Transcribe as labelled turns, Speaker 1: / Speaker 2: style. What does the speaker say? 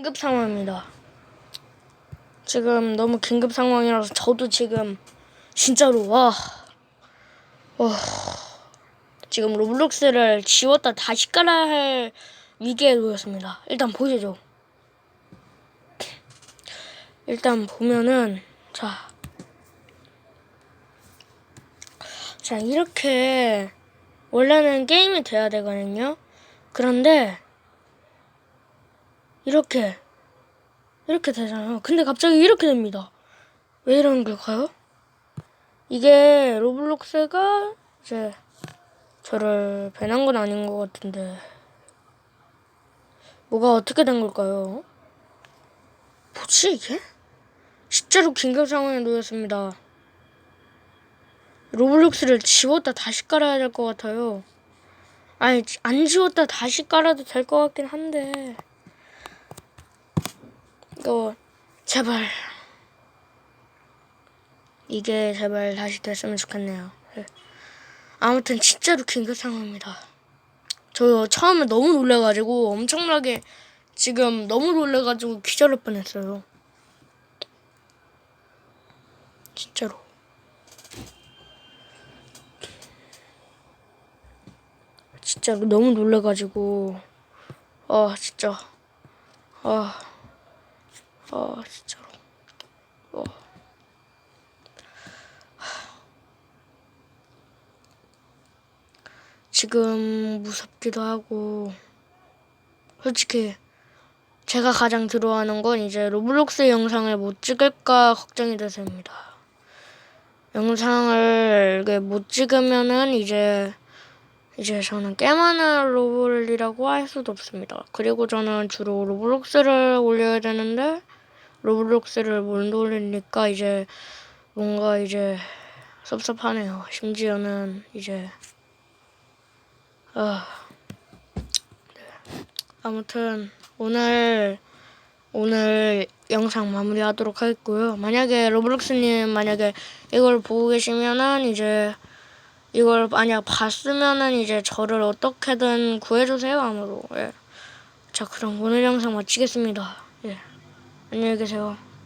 Speaker 1: 긴급 상황입니다. 지금 너무 긴급 상황이라서 저도 지금 진짜로 와, 와 지금 로블록스를 지웠다 다시 깔아야 할 위기에 놓였습니다. 일단 보시죠. 일단 보면은 자, 자 이렇게 원래는 게임이 돼야 되거든요. 그런데 이렇게 이렇게 되잖아요. 근데 갑자기 이렇게 됩니다. 왜 이러는 걸까요? 이게 로블록스가 이제 저를 배난 건 아닌 것 같은데 뭐가 어떻게 된 걸까요? 뭐지 이게? 진짜로 긴급 상황에 놓였습니다. 로블록스를 지웠다 다시 깔아야 될 것 같아요. 아니 안 지웠다 다시 깔아도 될 것 같긴 한데 이거 제발 이게 제발 다시 됐으면 좋겠네요. 네. 아무튼 진짜로 긴급 상황입니다. 저 처음에 너무 놀래가지고 엄청나게 지금 너무 놀래가지고 기절할 뻔했어요. 진짜로. 진짜로 너무 놀래가지고 아 진짜 아, 아 진짜로 어. 지금 무섭기도 하고 솔직히 제가 가장 들어하는 건 이제 로블록스 영상을 못 찍을까 걱정이 돼서입니다. 영상을 못 찍으면은 이제 이제 저는 게임하는 로블이라고 할 수도 없습니다. 그리고 저는 주로 로블록스를 올려야 되는데 로블록스를 못 올리니까 이제 뭔가 이제 섭섭하네요. 심지어는 이제 아 네. 아무튼 오늘 오늘 영상 마무리하도록 하겠고요. 만약에 로블록스님 만약에 이걸 보고 계시면은 이제 이걸 만약 봤으면은 이제 저를 어떻게든 구해주세요 아무로. 예. 자 그럼 오늘 영상 마치겠습니다. 예. 안녕히 계세요.